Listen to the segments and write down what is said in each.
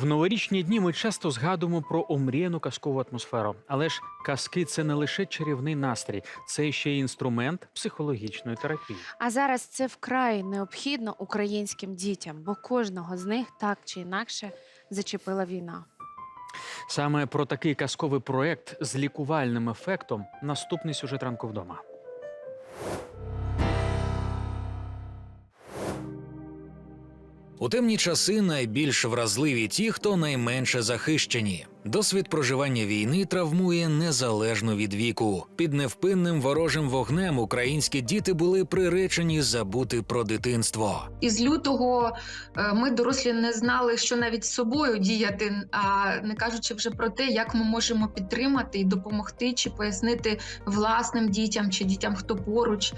В новорічні дні ми часто згадуємо про омріяну казкову атмосферу. Але ж казки це не лише чарівний настрій, це ще й інструмент психологічної терапії. А зараз це вкрай необхідно українським дітям, бо кожного з них так чи інакше зачепила війна. Саме про такий казковий проект з лікувальним ефектом наступний сюжет ранку вдома. У темні часи найбільш вразливі ті, хто найменше захищені. Досвід проживання війни травмує незалежно від віку. Під невпинним ворожим вогнем українські діти були приречені забути про дитинство. Із лютого е, ми дорослі не знали, що навіть з собою діяти, а не кажучи вже про те, як ми можемо підтримати і допомогти, чи пояснити власним дітям чи дітям, хто поруч,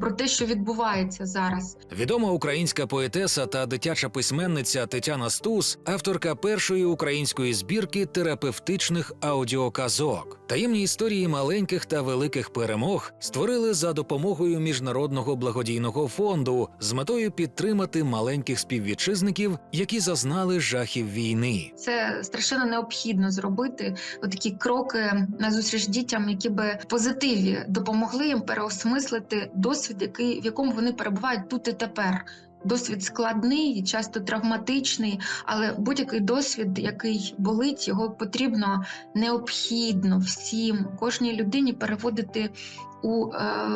про те, що відбувається зараз. Відома українська поетеса та дитяча письменниця Тетяна Стус, авторка першої української збірки терапевтичних аудіоказок. Таємні історії маленьких та великих перемог створили за допомогою міжнародного благодійного фонду з метою підтримати маленьких співвітчизників, які зазнали жахів війни. Це страшенно необхідно зробити. Такі кроки на зустріч дітям, які би позитиві допомогли їм переосмислити досвід, який в якому вони перебувають тут і тепер. Досвід складний, часто травматичний, але будь-який досвід, який болить, його потрібно необхідно всім, кожній людині переводити у, е,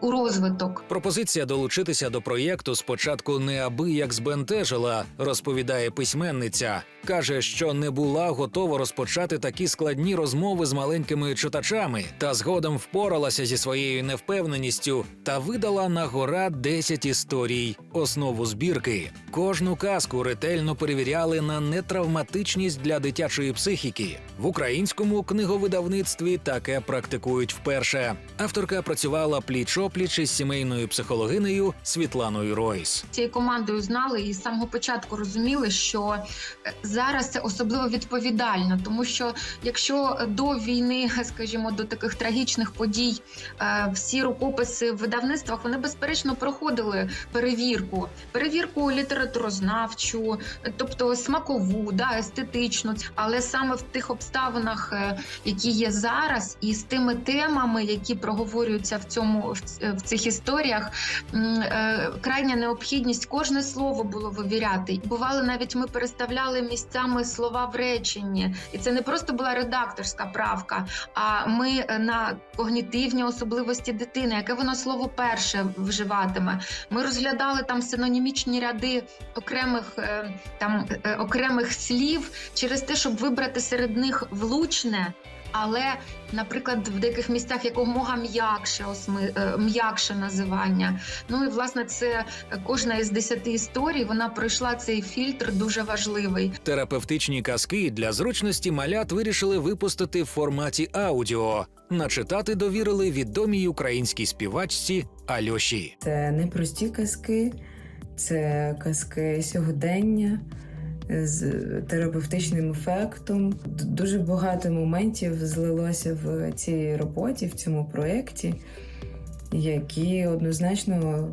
у розвиток. Пропозиція долучитися до проєкту спочатку неабияк збентежила, розповідає письменниця. каже, що не була готова розпочати такі складні розмови з маленькими читачами, та згодом впоралася зі своєю невпевненістю та видала на гора 10 історій. Основу збірки. Кожну казку ретельно перевіряли на нетравматичність для дитячої психіки. В українському книговидавництві таке практикують вперше. Авторка працювала пліч-опліч із сімейною психологинею Світланою Ройс. цією командою знали і з самого початку розуміли, що е, зараз це особливо відповідально, тому що якщо до війни, скажімо, до таких трагічних подій, е, всі рукописи в видавництвах вони безперечно проходили перевірку, перевірку літературознавчу, тобто смакову, да, естетичну, але саме в тих обставинах, е, які є зараз, і з тими темами, які проговорюються в цьому в в цих історіях, е, крайня необхідність кожне слово було вивіряти. Бували навіть ми переставляли місцями слова в реченні, і це не просто була редакторська правка, а ми е, на когнітивні особливості дитини, яке воно слово перше вживатиме. Ми розглядали там синонімічні ряди окремих е, там е, окремих слів через те, щоб вибрати серед них влучне. Але, наприклад, в деяких місцях якомога м'якше осми е, м'якше називання. Ну і власне це кожна із десяти історій. Вона пройшла цей фільтр дуже важливий. Терапевтичні казки для зручності малят вирішили випустити в форматі аудіо. Начитати довірили відомій українській співачці Альоші. Це не прості казки, це казки сьогодення з терапевтичним ефектом. Дуже багато моментів злилося в цій роботі, в цьому проєкті, які однозначно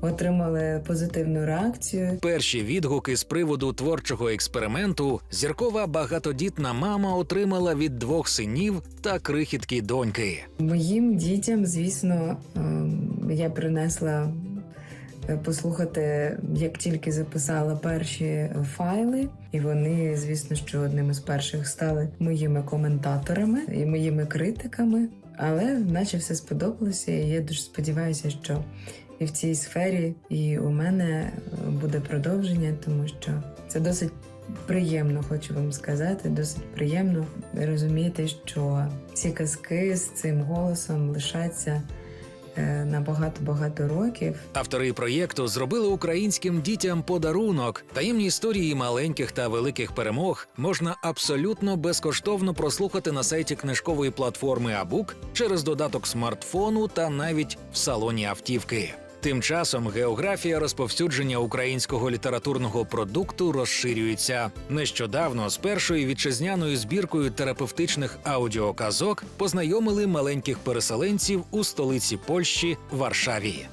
отримали позитивну реакцію. Перші відгуки з приводу творчого експерименту зіркова багатодітна мама отримала від двох синів та крихітки доньки. Моїм дітям, звісно, ем, я принесла послухати, як тільки записала перші файли, і вони, звісно, що одним із перших стали моїми коментаторами і моїми критиками. Але наче все сподобалося, і я дуже сподіваюся, що і в цій сфері, і у мене е, буде продовження, тому що це досить приємно, хочу вам сказати. Досить приємно розуміти, що ці казки з цим голосом лишаться е, на багато-багато років. Автори проєкту зробили українським дітям подарунок. Таємні історії маленьких та великих перемог можна абсолютно безкоштовно прослухати на сайті книжкової платформи Абук через додаток смартфону та навіть в салоні автівки. Тим часом географія розповсюдження українського літературного продукту розширюється. Нещодавно з першою вітчизняною збіркою терапевтичних аудіоказок познайомили маленьких переселенців у столиці Польщі Варшаві.